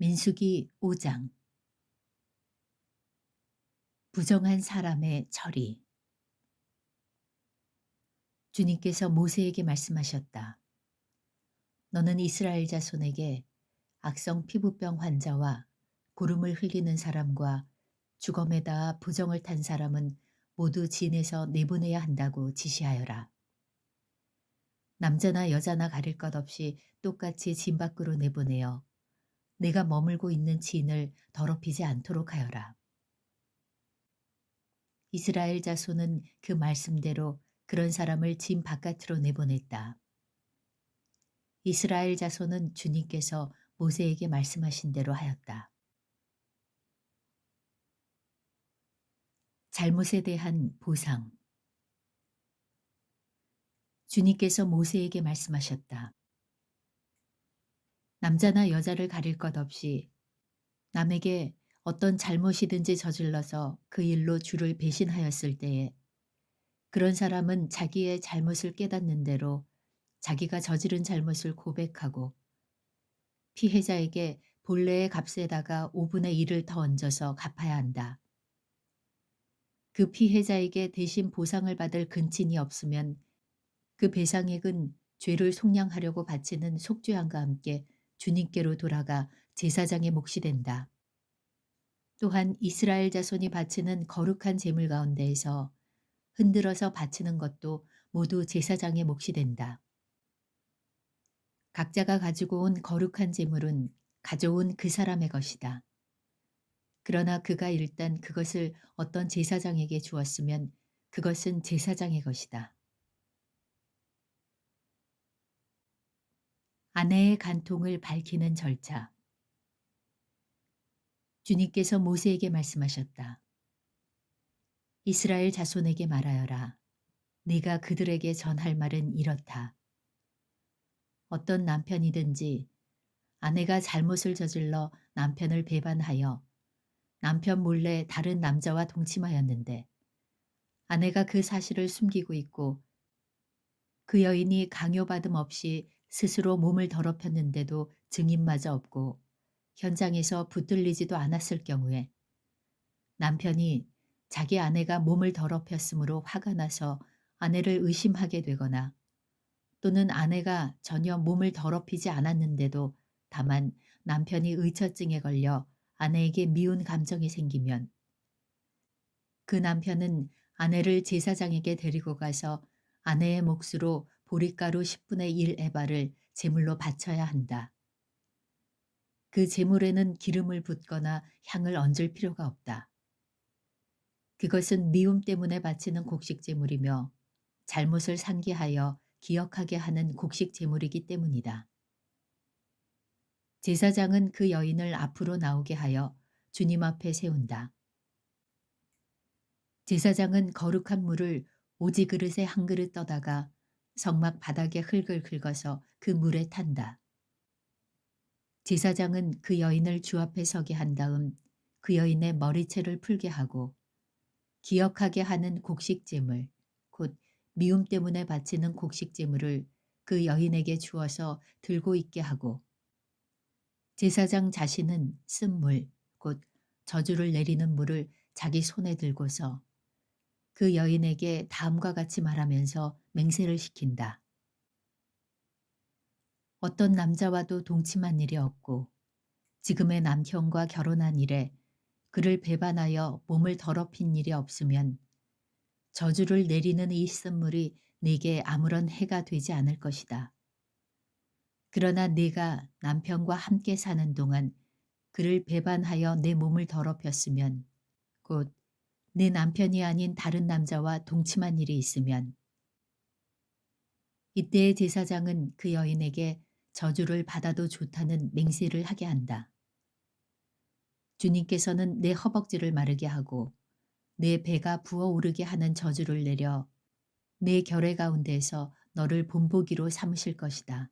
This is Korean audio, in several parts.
민수기 5장 부정한 사람의 처리 주님께서 모세에게 말씀하셨다. 너는 이스라엘 자손에게 악성 피부병 환자와 구름을 흘리는 사람과 주검에다 부정을 탄 사람은 모두 진에서 내보내야 한다고 지시하여라. 남자나 여자나 가릴 것 없이 똑같이 진 밖으로 내보내어 내가 머물고 있는 진을 더럽히지 않도록 하여라. 이스라엘 자손은 그 말씀대로 그런 사람을 진 바깥으로 내보냈다. 이스라엘 자손은 주님께서 모세에게 말씀하신 대로 하였다. 잘못에 대한 보상 주님께서 모세에게 말씀하셨다. 남자나 여자를 가릴 것 없이 남에게 어떤 잘못이든지 저질러서 그 일로 주를 배신하였을 때에 그런 사람은 자기의 잘못을 깨닫는 대로 자기가 저지른 잘못을 고백하고 피해자에게 본래의 값에다가 5분의 1을 더 얹어서 갚아야 한다. 그 피해자에게 대신 보상을 받을 근친이 없으면 그 배상액은 죄를 속량하려고 바치는 속죄함과 함께 주님께로 돌아가 제사장의 몫이 된다. 또한 이스라엘 자손이 바치는 거룩한 제물 가운데에서 흔들어서 바치는 것도 모두 제사장의 몫이 된다. 각자가 가지고 온 거룩한 제물은 가져온 그 사람의 것이다. 그러나 그가 일단 그것을 어떤 제사장에게 주었으면 그것은 제사장의 것이다. 아내의 간통을 밝히는 절차. 주님께서 모세에게 말씀하셨다. 이스라엘 자손에게 말하여라. 네가 그들에게 전할 말은 이렇다. 어떤 남편이든지 아내가 잘못을 저질러 남편을 배반하여 남편 몰래 다른 남자와 동침하였는데 아내가 그 사실을 숨기고 있고 그 여인이 강요받음 없이 스스로 몸을 더럽혔는데도 증인마저 없고 현장에서 붙들리지도 않았을 경우에 남편이 자기 아내가 몸을 더럽혔으므로 화가 나서 아내를 의심하게 되거나 또는 아내가 전혀 몸을 더럽히지 않았는데도 다만 남편이 의처증에 걸려 아내에게 미운 감정이 생기면 그 남편은 아내를 제사장에게 데리고 가서 아내의 몫으로 보리가루 10분의 1 에바를 제물로 바쳐야 한다. 그 제물에는 기름을 붓거나 향을 얹을 필요가 없다. 그것은 미움 때문에 바치는 곡식 제물이며 잘못을 상기하여 기억하게 하는 곡식 제물이기 때문이다. 제사장은 그 여인을 앞으로 나오게 하여 주님 앞에 세운다. 제사장은 거룩한 물을 오지 그릇에 한 그릇 떠다가 성막 바닥에 흙을 긁어서 그 물에 탄다. 제사장은 그 여인을 주 앞에 서게 한 다음 그 여인의 머리채를 풀게 하고 기억하게 하는 곡식재물, 곧 미움 때문에 바치는 곡식재물을 그 여인에게 주어서 들고 있게 하고 제사장 자신은 쓴 물, 곧 저주를 내리는 물을 자기 손에 들고서 그 여인에게 다음과 같이 말하면서 맹세를 시킨다. 어떤 남자와도 동침한 일이 없고 지금의 남편과 결혼한 일에 그를 배반하여 몸을 더럽힌 일이 없으면 저주를 내리는 이 쓴물이 네게 아무런 해가 되지 않을 것이다. 그러나 네가 남편과 함께 사는 동안 그를 배반하여 내 몸을 더럽혔으면 곧 내 남편이 아닌 다른 남자와 동침한 일이 있으면 이때의 제사장은 그 여인에게 저주를 받아도 좋다는 맹세를 하게 한다. 주님께서는 내 허벅지를 마르게 하고 내 배가 부어오르게 하는 저주를 내려 내 결의 가운데서 너를 본보기로 삼으실 것이다.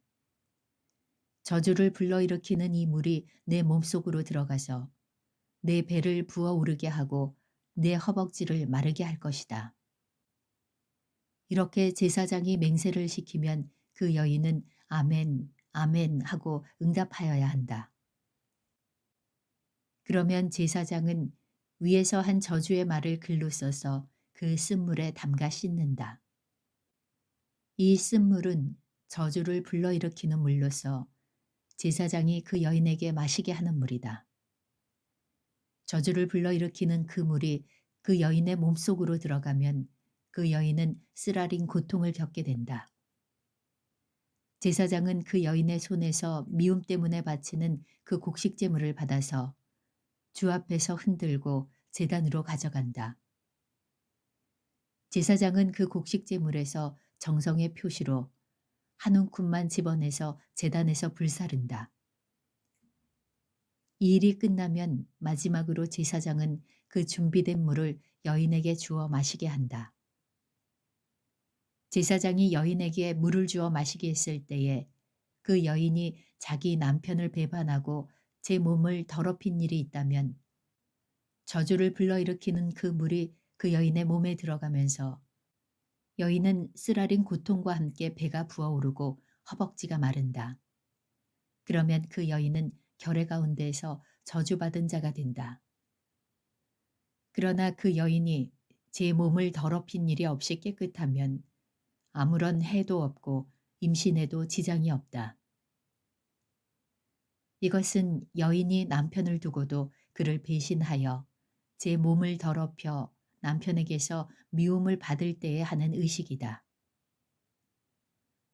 저주를 불러일으키는 이 물이 내 몸속으로 들어가서 내 배를 부어오르게 하고 내 허벅지를 마르게 할 것이다. 이렇게 제사장이 맹세를 시키면 그 여인은 아멘, 아멘 하고 응답하여야 한다. 그러면 제사장은 위에서 한 저주의 말을 글로 써서 그 쓴물에 담가 씻는다. 이 쓴물은 저주를 불러일으키는 물로서 제사장이 그 여인에게 마시게 하는 물이다. 저주를 불러일으키는 그 물이 그 여인의 몸속으로 들어가면 그 여인은 쓰라린 고통을 겪게 된다. 제사장은 그 여인의 손에서 미움 때문에 바치는 그 곡식 제물을 받아서 주 앞에서 흔들고 제단으로 가져간다. 제사장은 그 곡식 제물에서 정성의 표시로 한 움큼만 집어내서 제단에서 불사른다. 이 일이 끝나면 마지막으로 제사장은 그 준비된 물을 여인에게 주어 마시게 한다. 제사장이 여인에게 물을 주어 마시게 했을 때에 그 여인이 자기 남편을 배반하고 제 몸을 더럽힌 일이 있다면 저주를 불러일으키는 그 물이 그 여인의 몸에 들어가면서 여인은 쓰라린 고통과 함께 배가 부어오르고 허벅지가 마른다. 그러면 그 여인은 결의 가운데에서 저주받은 자가 된다. 그러나 그 여인이 제 몸을 더럽힌 일이 없이 깨끗하면 아무런 해도 없고 임신에도 지장이 없다. 이것은 여인이 남편을 두고도 그를 배신하여 제 몸을 더럽혀 남편에게서 미움을 받을 때에 하는 의식이다.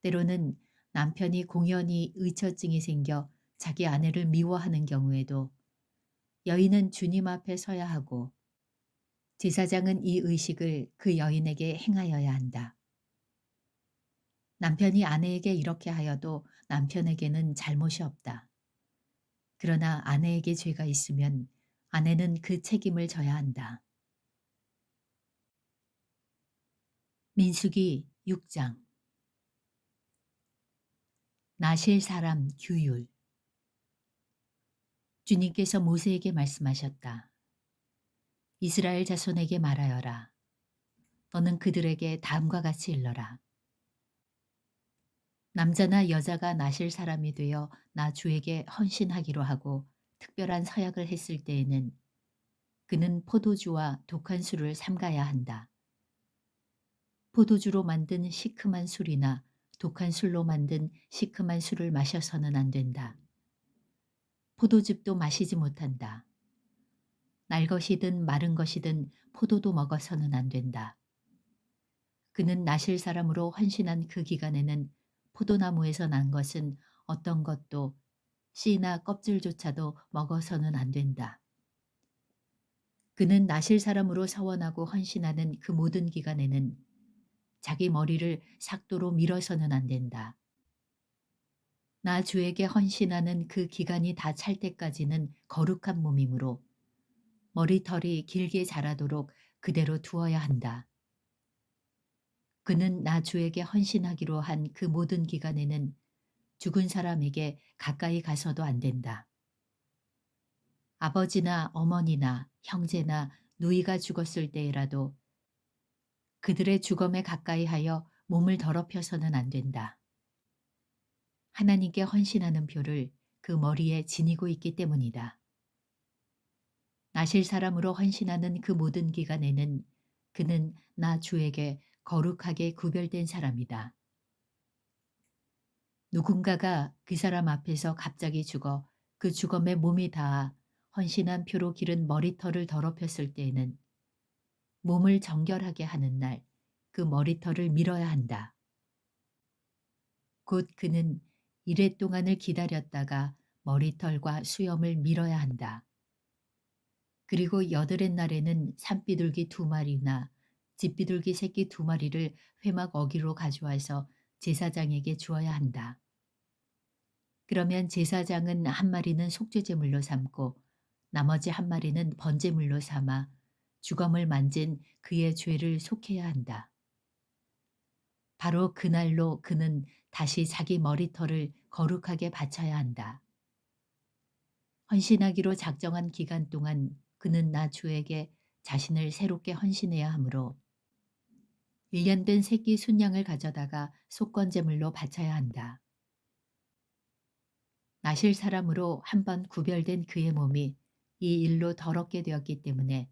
때로는 남편이 공연히 의처증이 생겨 자기 아내를 미워하는 경우에도 여인은 주님 앞에 서야 하고 제사장은 이 의식을 그 여인에게 행하여야 한다. 남편이 아내에게 이렇게 하여도 남편에게는 잘못이 없다. 그러나 아내에게 죄가 있으면 아내는 그 책임을 져야 한다. 민수기 6장 나실 사람 규율 주님께서 모세에게 말씀하셨다. 이스라엘 자손에게 말하여라. 너는 그들에게 다음과 같이 일러라. 남자나 여자가 나실 사람이 되어 나 주에게 헌신하기로 하고 특별한 서약을 했을 때에는 그는 포도주와 독한 술을 삼가야 한다. 포도주로 만든 시큼한 술이나 독한 술로 만든 시큼한 술을 마셔서는 안 된다. 포도즙도 마시지 못한다. 날 것이든 마른 것이든 포도도 먹어서는 안 된다. 그는 나실 사람으로 헌신한 그 기간에는 포도나무에서 난 것은 어떤 것도 씨나 껍질조차도 먹어서는 안 된다. 그는 나실 사람으로 서원하고 헌신하는 그 모든 기간에는 자기 머리를 삭도로 밀어서는 안 된다. 나 주에게 헌신하는 그 기간이 다 찰 때까지는 거룩한 몸이므로 머리털이 길게 자라도록 그대로 두어야 한다. 그는 나 주에게 헌신하기로 한 그 모든 기간에는 죽은 사람에게 가까이 가서도 안 된다. 아버지나 어머니나 형제나 누이가 죽었을 때라도 그들의 죽음에 가까이 하여 몸을 더럽혀서는 안 된다. 하나님께 헌신하는 표를 그 머리에 지니고 있기 때문이다. 나실 사람으로 헌신하는 그 모든 기간에는 그는 나 주에게 거룩하게 구별된 사람이다. 누군가가 그 사람 앞에서 갑자기 죽어 그 죽음에 몸이 닿아 헌신한 표로 기른 머리털을 더럽혔을 때에는 몸을 정결하게 하는 날 그 머리털을 밀어야 한다. 곧 그는 이래 동안을 기다렸다가 머리털과 수염을 밀어야 한다. 그리고 여드렛 날에는 산비둘기 두 마리나 집비둘기 새끼 두 마리를 회막 어기로 가져와서 제사장에게 주어야 한다. 그러면 제사장은 한 마리는 속죄제물로 삼고 나머지 한 마리는 번제물로 삼아 주검을 만진 그의 죄를 속해야 한다. 바로 그날로 그는 다시 자기 머리털을 거룩하게 바쳐야 한다. 헌신하기로 작정한 기간 동안 그는 나 주에게 자신을 새롭게 헌신해야 하므로 1년 된 새끼 순양을 가져다가 속건제물로 바쳐야 한다. 나실 사람으로 한 번 구별된 그의 몸이 이 일로 더럽게 되었기 때문에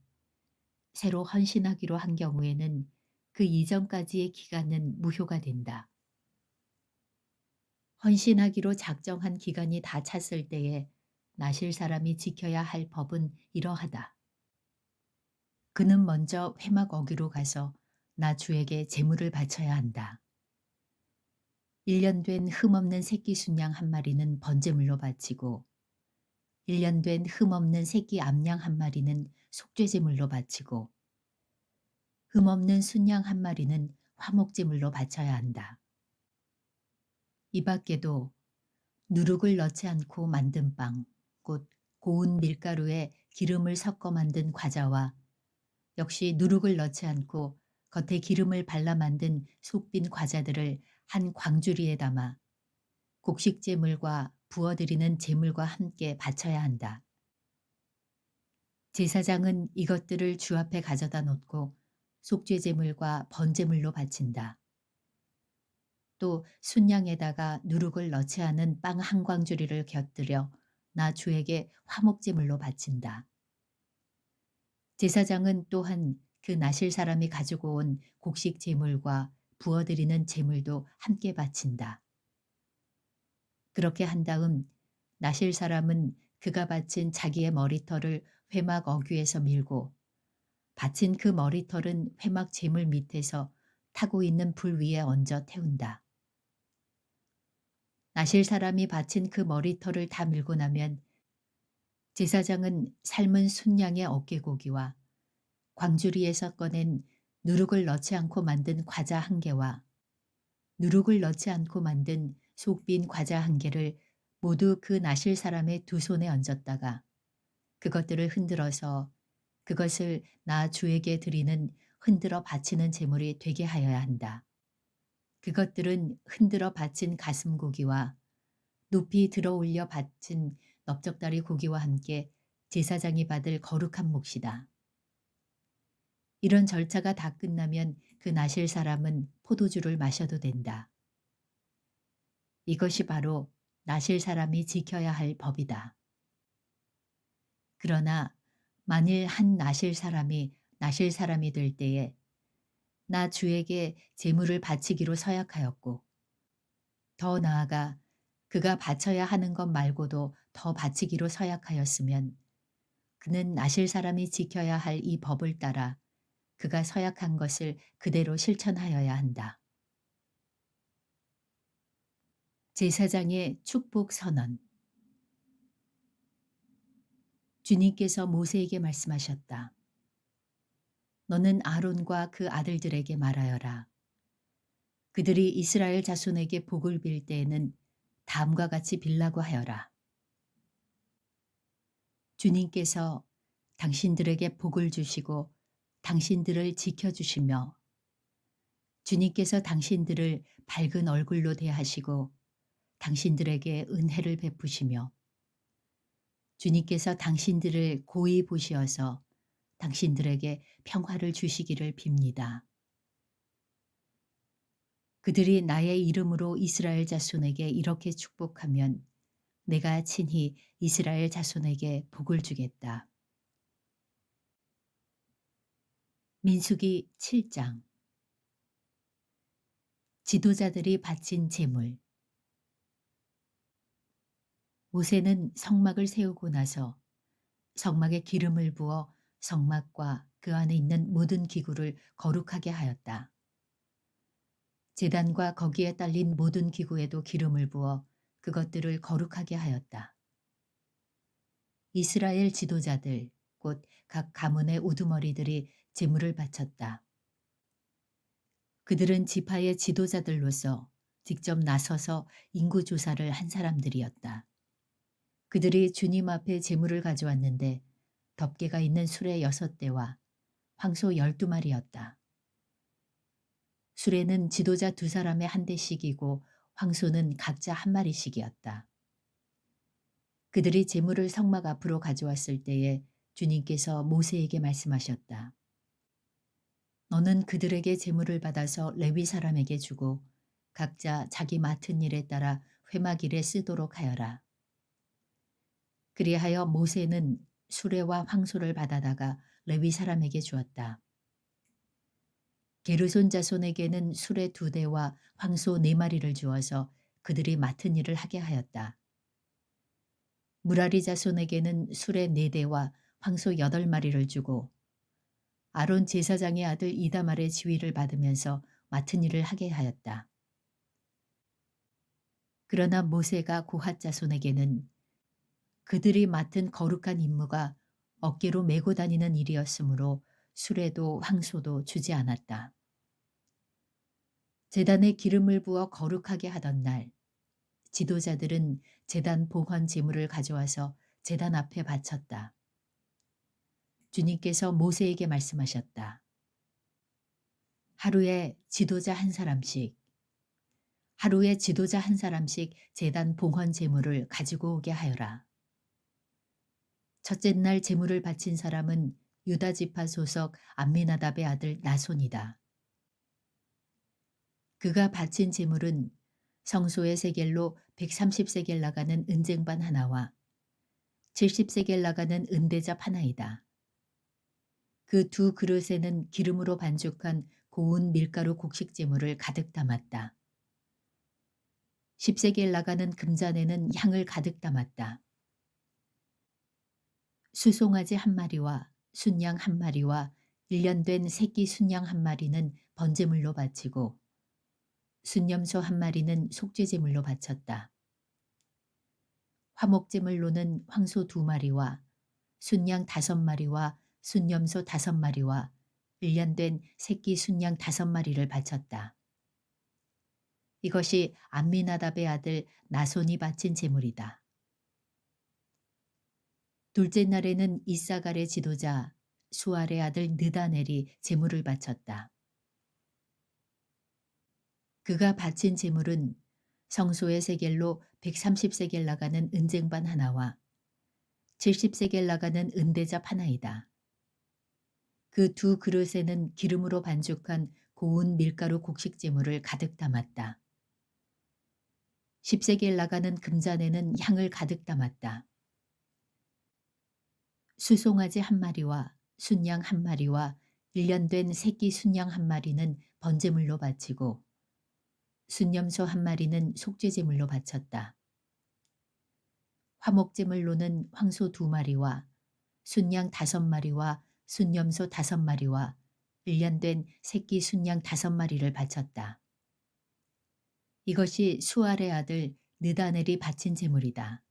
새로 헌신하기로 한 경우에는 그 이전까지의 기간은 무효가 된다. 헌신하기로 작정한 기간이 다 찼을 때에 나실 사람이 지켜야 할 법은 이러하다. 그는 먼저 회막 어귀로 가서 나 주에게 제물을 바쳐야 한다. 1년 된 흠없는 새끼 순양 한 마리는 번제물로 바치고 1년 된 흠없는 새끼 암양 한 마리는 속죄제물로 바치고 흠없는 순양 한 마리는 화목제물로 바쳐야 한다. 이 밖에도 누룩을 넣지 않고 만든 빵, 곧 고운 밀가루에 기름을 섞어 만든 과자와 역시 누룩을 넣지 않고 겉에 기름을 발라 만든 속빈 과자들을 한 광주리에 담아 곡식 제물과 부어드리는 제물과 함께 바쳐야 한다. 제사장은 이것들을 주 앞에 가져다 놓고 속죄 제물과 번제물로 바친다. 또 순양에다가 누룩을 넣지 않은 빵 한 광주리를 곁들여 나 주에게 화목제물로 바친다. 제사장은 또한 그 나실 사람이 가지고 온 곡식 제물과 부어드리는 제물도 함께 바친다. 그렇게 한 다음 나실 사람은 그가 바친 자기의 머리털을 회막 어귀에서 밀고 바친 그 머리털은 회막 제물 밑에서 타고 있는 불 위에 얹어 태운다. 나실 사람이 바친 그 머리털을 다 밀고 나면 제사장은 삶은 순양의 어깨고기와 광주리에서 꺼낸 누룩을 넣지 않고 만든 과자 한 개와 누룩을 넣지 않고 만든 속빈 과자 한 개를 모두 그 나실 사람의 두 손에 얹었다가 그것들을 흔들어서 그것을 나 주에게 드리는 흔들어 바치는 제물이 되게 하여야 한다. 그것들은 흔들어 바친 가슴 고기와 높이 들어 올려 바친 넓적다리 고기와 함께 제사장이 받을 거룩한 몫이다. 이런 절차가 다 끝나면 그 나실 사람은 포도주를 마셔도 된다. 이것이 바로 나실 사람이 지켜야 할 법이다. 그러나 만일 한 나실 사람이 나실 사람이 될 때에 나 주에게 재물을 바치기로 서약하였고 더 나아가 그가 바쳐야 하는 것 말고도 더 바치기로 서약하였으면 그는 나실 사람이 지켜야 할 이 법을 따라 그가 서약한 것을 그대로 실천하여야 한다. 제사장의 축복 선언 주님께서 모세에게 말씀하셨다. 너는 아론과 그 아들들에게 말하여라. 그들이 이스라엘 자손에게 복을 빌 때에는 다음과 같이 빌라고 하여라. 주님께서 당신들에게 복을 주시고 당신들을 지켜주시며 주님께서 당신들을 밝은 얼굴로 대하시고 당신들에게 은혜를 베푸시며 주님께서 당신들을 고이 보시어서 당신들에게 평화를 주시기를 빕니다. 그들이 나의 이름으로 이스라엘 자손에게 이렇게 축복하면 내가 친히 이스라엘 자손에게 복을 주겠다. 민수기 7장 지도자들이 바친 제물 모세는 성막을 세우고 나서 성막에 기름을 부어 성막과 그 안에 있는 모든 기구를 거룩하게 하였다. 재단과 거기에 딸린 모든 기구에도 기름을 부어 그것들을 거룩하게 하였다. 이스라엘 지도자들, 곧 각 가문의 우두머리들이 제물을 바쳤다. 그들은 지파의 지도자들로서 직접 나서서 인구 조사를 한 사람들이었다. 그들이 주님 앞에 제물을 가져왔는데 덮개가 있는 수레 여섯 대와 황소 열두 마리였다. 수레는 지도자 두 사람의 한 대씩이고 황소는 각자 한 마리씩이었다. 그들이 제물을 성막 앞으로 가져왔을 때에 주님께서 모세에게 말씀하셨다. 너는 그들에게 제물을 받아서 레위 사람에게 주고 각자 자기 맡은 일에 따라 회막 일에 쓰도록 하여라. 그리하여 모세는 수레와 황소를 받아다가 레위 사람에게 주었다. 게르손 자손에게는 수레 두 대와 황소 네 마리를 주어서 그들이 맡은 일을 하게 하였다. 무라리 자손에게는 수레 네 대와 황소 여덟 마리를 주고 아론 제사장의 아들 이다말의 지위를 받으면서 맡은 일을 하게 하였다. 그러나 모세가 고핫 자손에게는 그들이 맡은 거룩한 임무가 어깨로 메고 다니는 일이었으므로 수레도 황소도 주지 않았다. 재단에 기름을 부어 거룩하게 하던 날 지도자들은 재단 봉헌 제물을 가져와서 재단 앞에 바쳤다. 주님께서 모세에게 말씀하셨다. 하루에 지도자 한 사람씩 하루에 지도자 한 사람씩 재단 봉헌 제물을 가지고 오게 하여라. 첫째 날 제물을 바친 사람은 유다 지파 소속 암미나답의 아들 나손이다. 그가 바친 제물은 성소의 세겔로 130세겔 나가는 은쟁반 하나와 70세겔 나가는 은대잡 하나이다. 그 두 그릇에는 기름으로 반죽한 고운 밀가루 곡식 제물을 가득 담았다. 10세겔 나가는 금잔에는 향을 가득 담았다. 수송아지 한 마리와 순양 한 마리와 1년 된 새끼 순양 한 마리는 번제물로 바치고 순념소 한 마리는 속죄제물로 바쳤다. 화목제물로는 황소 두 마리와 순양 다섯 마리와 순념소 다섯 마리와 1년 된 새끼 순양 다섯 마리를 바쳤다. 이것이 암미나답의 아들 나손이 바친 제물이다. 둘째 날에는 이사갈의 지도자 수알의 아들 느다넬이 제물을 바쳤다. 그가 바친 제물은 성소의 세겔로 130세겔 나가는 은쟁반 하나와 70세겔 나가는 은대잡 하나이다. 그 두 그릇에는 기름으로 반죽한 고운 밀가루 곡식 제물을 가득 담았다. 10세겔 나가는 금잔에는 향을 가득 담았다. 수송아지 한 마리와 순양 한 마리와 1년 된 새끼 순양 한 마리는 번제물로 바치고 순념소 한 마리는 속죄제물로 바쳤다. 화목제물로는 황소 두 마리와 순양 다섯 마리와 순념소 다섯 마리와 1년 된 새끼 순양 다섯 마리를 바쳤다. 이것이 수알의 아들 느다넬이 바친 제물이다.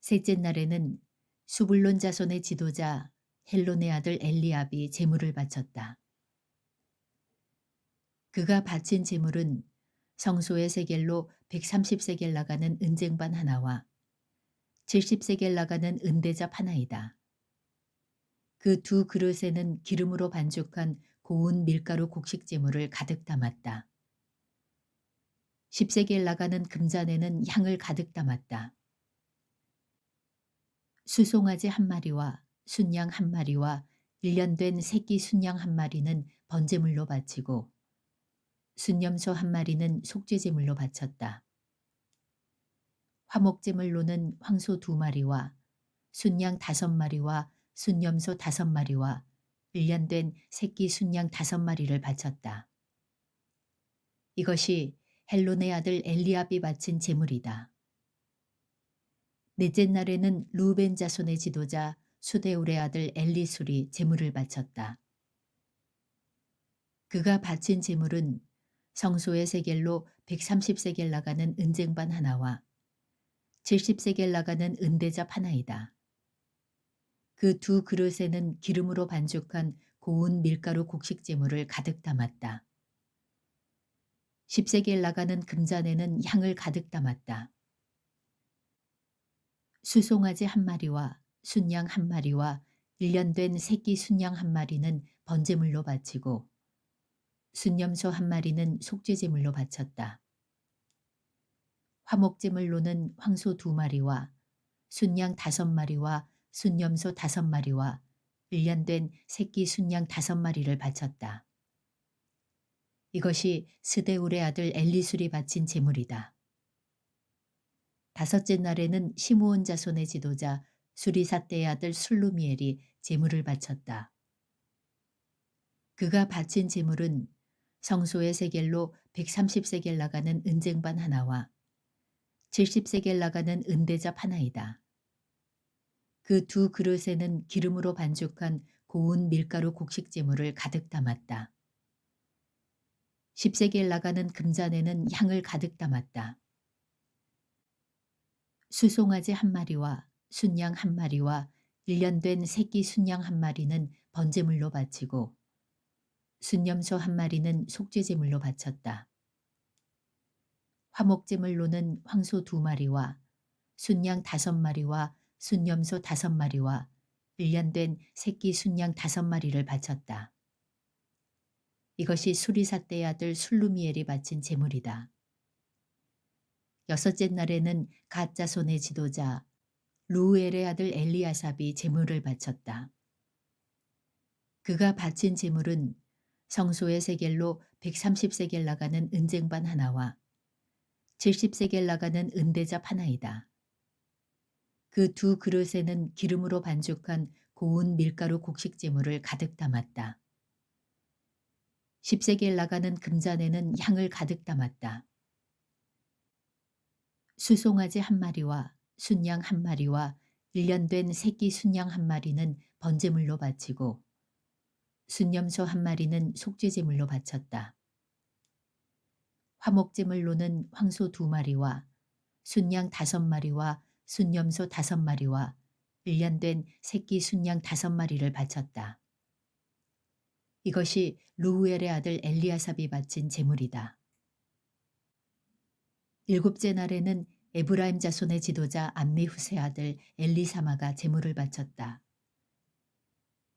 셋째 날에는 수불론 자손의 지도자 헬론의 아들 엘리압이 제물을 바쳤다. 그가 바친 제물은 성소의 세겔로 130세겔 나가는 은쟁반 하나와 70세겔 나가는 은대잡 하나이다. 그 두 그릇에는 기름으로 반죽한 고운 밀가루 곡식 제물을 가득 담았다. 10세겔 나가는 금잔에는 향을 가득 담았다. 수송아지 한 마리와 순양 한 마리와 1년 된 새끼 순양 한 마리는 번제물로 바치고 순념소 한 마리는 속죄제물로 바쳤다. 화목제물로는 황소 두 마리와 순양 다섯 마리와 순념소 다섯 마리와 1년 된 새끼 순양 다섯 마리를 바쳤다. 이것이 헬론의 아들 엘리압이 바친 제물이다. 넷째 날에는 루벤 자손의 지도자 수데울의 아들 엘리술이 제물을 바쳤다. 그가 바친 제물은 성소의 세겔로 130세겔 나가는 은쟁반 하나와 70세겔 나가는 은대잡 하나이다. 그 두 그릇에는 기름으로 반죽한 고운 밀가루 곡식 제물을 가득 담았다. 10세겔 나가는 금잔에는 향을 가득 담았다. 수송아지 한 마리와 순양 한 마리와 1년 된 새끼 순양 한 마리는 번제물로 바치고 순념소 한 마리는 속죄제물로 바쳤다. 화목제물로는 황소 두 마리와 순양 다섯 마리와 순념소 다섯 마리와 1년 된 새끼 순양 다섯 마리를 바쳤다. 이것이 스데울의 아들 엘리술이 바친 제물이다. 다섯째 날에는 시므온 자손의 지도자 수리사떼의 아들 술루미엘이 제물을 바쳤다. 그가 바친 제물은 성소의 세겔로 130세겔 나가는 은쟁반 하나와 70세겔 나가는 은대접 하나이다. 그 두 그릇에는 기름으로 반죽한 고운 밀가루 곡식 제물을 가득 담았다. 10세겔 나가는 금잔에는 향을 가득 담았다. 수송아지 한 마리와 순양 한 마리와 일년된 새끼 순양 한 마리는 번제물로 바치고 순념소 한 마리는 속죄제물로 바쳤다. 화목제물로는 황소 두 마리와 순양 다섯 마리와 순념소 다섯 마리와 일년된 새끼 순양 다섯 마리를 바쳤다. 이것이 수리사떼의 아들 술루미엘이 바친 제물이다. 여섯째 날에는 가짜 손의 지도자 루엘의 아들 엘리아삽이 제물을 바쳤다. 그가 바친 제물은 성소의 세겔로 130세겔 나가는 은쟁반 하나와 70세겔 나가는 은대접 하나이다. 그 두 그릇에는 기름으로 반죽한 고운 밀가루 곡식 제물을 가득 담았다. 10세겔 나가는 금잔에는 향을 가득 담았다. 수송아지 한 마리와 순양 한 마리와 일년된 새끼 순양 한 마리는 번제물로 바치고 순념소 한 마리는 속죄제물로 바쳤다. 화목제물로는 황소 두 마리와 순양 다섯 마리와 순념소 다섯 마리와 일년된 새끼 순양 다섯 마리를 바쳤다. 이것이 루우엘의 아들 엘리아삽이 바친 제물이다. 일곱째 날에는 에브라임 자손의 지도자 암미후세 아들 엘리사마가 제물을 바쳤다.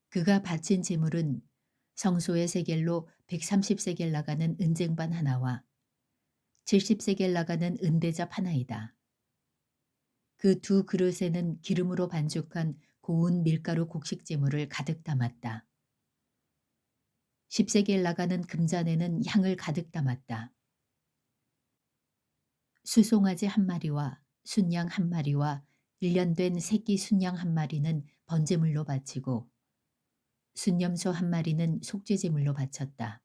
그가 바친 제물은 성소의 세겔로 130세겔 나가는 은쟁반 하나와 70세겔 나가는 은대접 하나이다. 그 두 그릇에는 기름으로 반죽한 고운 밀가루 곡식 제물을 가득 담았다. 10세겔 나가는 금잔에는 향을 가득 담았다. 수송아지 한 마리와 순양 한 마리와 일년된 새끼 순양 한 마리는 번제물로 바치고 순념소 한 마리는 속죄제물로 바쳤다.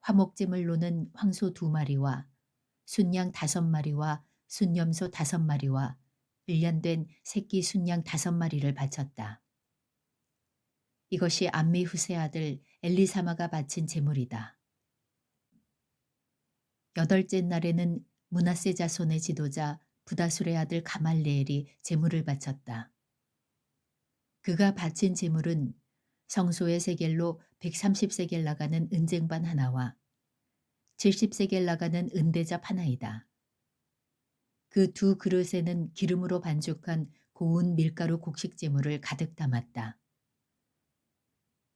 화목제물로는 황소 두 마리와 순양 다섯 마리와 순념소 다섯 마리와 일년된 새끼 순양 다섯 마리를 바쳤다. 이것이 암미 후세 아들 엘리사마가 바친 제물이다. 여덟째 날에는 문하세 자손의 지도자 부다술의 아들 가말레엘이 제물을 바쳤다. 그가 바친 제물은 성소의 세겔로 130세겔 나가는 은쟁반 하나와 70세겔 나가는 은대접 하나이다. 그 두 그릇에는 기름으로 반죽한 고운 밀가루 곡식 제물을 가득 담았다.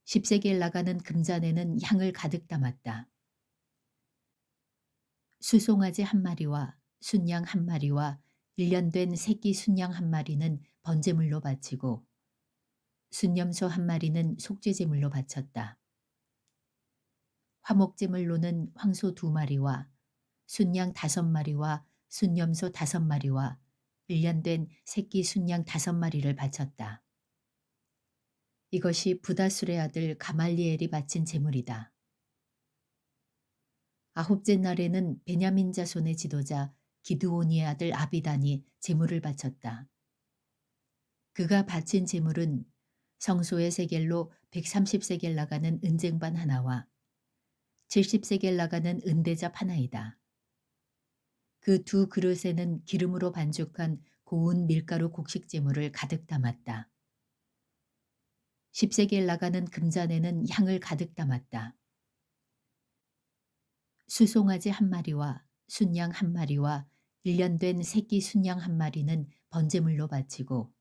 10세겔 나가는 금잔에는 향을 가득 담았다. 수송아지 한 마리와 순양 한 마리와 일년된 새끼 순양 한 마리는 번제물로 바치고 순념소 한 마리는 속죄제물로 바쳤다. 화목제물로는 황소 두 마리와 순양 다섯 마리와 순념소 다섯 마리와 일년된 새끼 순양 다섯 마리를 바쳤다. 이것이 부다술의 아들 가말리엘이 바친 제물이다. 아홉째 날에는 베냐민 자손의 지도자 기드오니의 아들 아비단이 제물을 바쳤다. 그가 바친 제물은 성소의 세겔로 130세겔 나가는 은쟁반 하나와 70세겔 나가는 은대접 하나이다. 그 두 그릇에는 기름으로 반죽한 고운 밀가루 곡식 제물을 가득 담았다. 10세겔 나가는 금잔에는 향을 가득 담았다. 수송아지 한 마리와 순양 한 마리와 일년된 새끼 순양 한 마리는 번제물로 바치고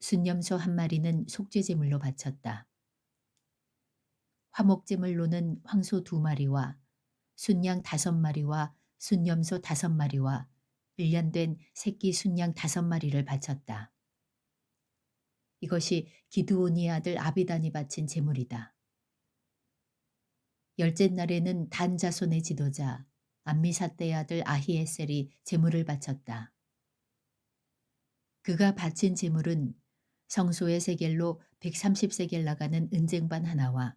순념소 한 마리는 속죄제물로 바쳤다. 화목제물로는 황소 두 마리와 순양 다섯 마리와 순념소 다섯 마리와 일년된 새끼 순양 다섯 마리를 바쳤다. 이것이 기드온이의 아들 아비단이 바친 제물이다. 열째 날에는 단 자손의 지도자 암미사떼의 아들 아히에셀이 제물을 바쳤다. 그가 바친 제물은 성소의 세겔로 130세겔 나가는 은쟁반 하나와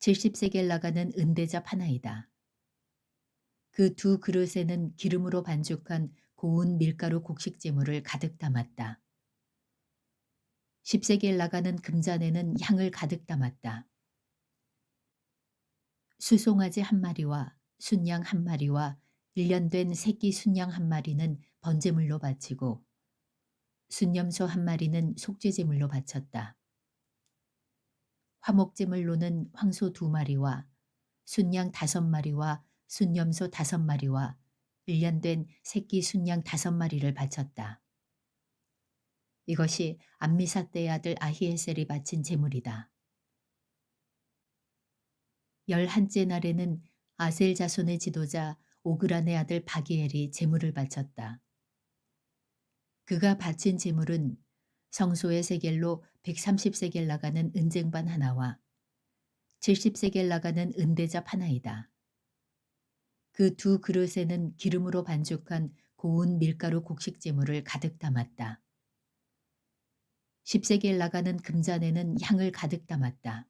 70세겔 나가는 은대잡 하나이다. 그 두 그릇에는 기름으로 반죽한 고운 밀가루 곡식 제물을 가득 담았다. 10세겔 나가는 금잔에는 향을 가득 담았다. 수송아지 한 마리와 순양 한 마리와 1년 된 새끼 순양 한 마리는 번제물로 바치고 순념소 한 마리는 속죄제물로 바쳤다. 화목제물로는 황소 두 마리와 순양 다섯 마리와 순념소 다섯 마리와 1년 된 새끼 순양 다섯 마리를 바쳤다. 이것이 암미사떼의 아들 아히에셀이 바친 제물이다. 열한째 날에는 아셀 자손의 지도자 오그란의 아들 바기엘이 제물을 바쳤다. 그가 바친 제물은 성소의 세겔로 130세겔 나가는 은쟁반 하나와 70세겔 나가는 은대잡 하나이다. 그 두 그릇에는 기름으로 반죽한 고운 밀가루 곡식 제물을 가득 담았다. 10세겔 나가는 금잔에는 향을 가득 담았다.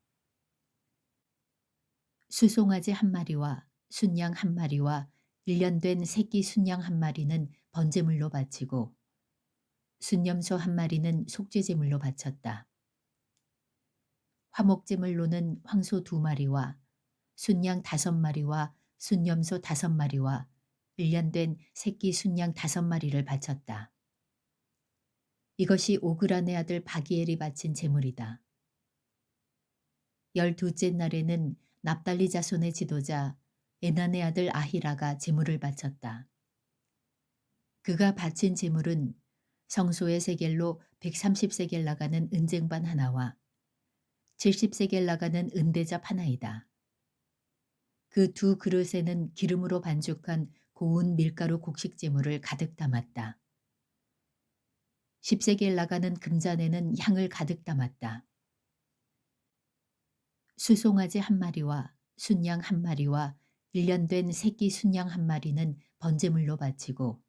수송아지 한 마리와 순양 한 마리와 1년 된 새끼 순양 한 마리는 번제물로 바치고 순념소 한 마리는 속죄제물로 바쳤다. 화목제물로는 황소 두 마리와 순양 다섯 마리와 순념소 다섯 마리와 1년 된 새끼 순양 다섯 마리를 바쳤다. 이것이 오그란의 아들 바기엘이 바친 제물이다. 열두째 날에는 납달리 자손의 지도자 에난의 아들 아히라가 제물을 바쳤다. 그가 바친 제물은 성소의 세겔로 130세겔 나가는 은쟁반 하나와 70세겔 나가는 은대잡 하나이다. 그 두 그릇에는 기름으로 반죽한 고운 밀가루 곡식 제물을 가득 담았다. 10세겔 나가는 금잔에는 향을 가득 담았다. 수송아지 한 마리와 순양 한 마리와 1년 된 새끼 순양 한 마리는 번제물로 바치고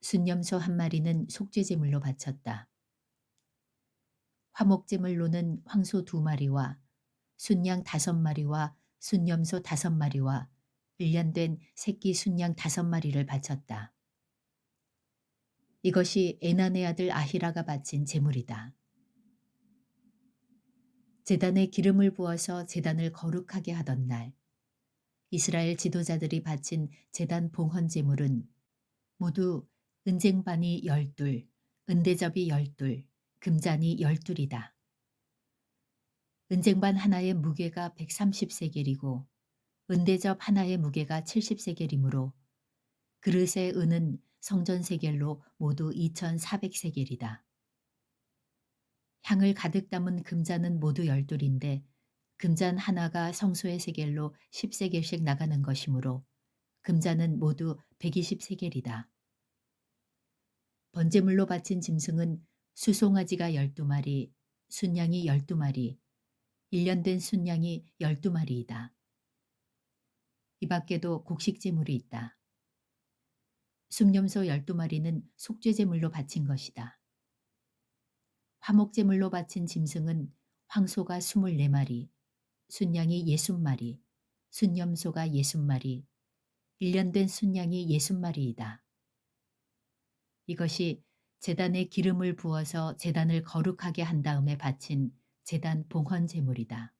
순념소 한 마리는 속죄제물로 바쳤다. 화목제물로는 황소 두 마리와 순양 다섯 마리와 순념소 다섯 마리와 1년 된 새끼 순양 다섯 마리를 바쳤다. 이것이 에난의 아들 아히라가 바친 제물이다. 재단에 기름을 부어서 재단을 거룩하게 하던 날 이스라엘 지도자들이 바친 재단 봉헌 제물은 모두 은쟁반이 열둘, 은대접이 열둘, 금잔이 열둘이다. 은쟁반 하나의 무게가 130세겔이고 은대접 하나의 무게가 70세겔이므로 그릇의 은은 성전 세겔로 모두 2400세겔이다. 향을 가득 담은 금잔은 모두 열둘인데 금잔 하나가 성소의 세겔로 10세겔씩 나가는 것이므로 금잔은 모두 120세겔이다. 번제물로 바친 짐승은 수송아지가 12마리, 순양이 12마리, 1년 된 순양이 12마리이다. 이 밖에도 곡식제물이 있다. 숭념소 12마리는 속죄제물로 바친 것이다. 화목제물로 바친 짐승은 황소가 24마리, 순양이 60마리, 순념소가 60마리, 1년 된 순양이 60마리이다. 이것이 재단에 기름을 부어서 재단을 거룩하게 한 다음에 바친 재단 봉헌 제물이다.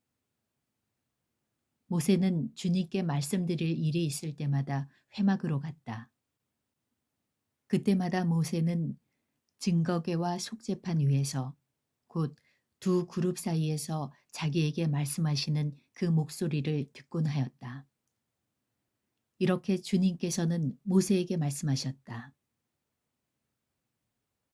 모세는 주님께 말씀드릴 일이 있을 때마다 회막으로 갔다. 그때마다 모세는 증거계와 속죄판 위에서 곧 두 그룹 사이에서 자기에게 말씀하시는 그 목소리를 듣곤 하였다. 이렇게 주님께서는 모세에게 말씀하셨다.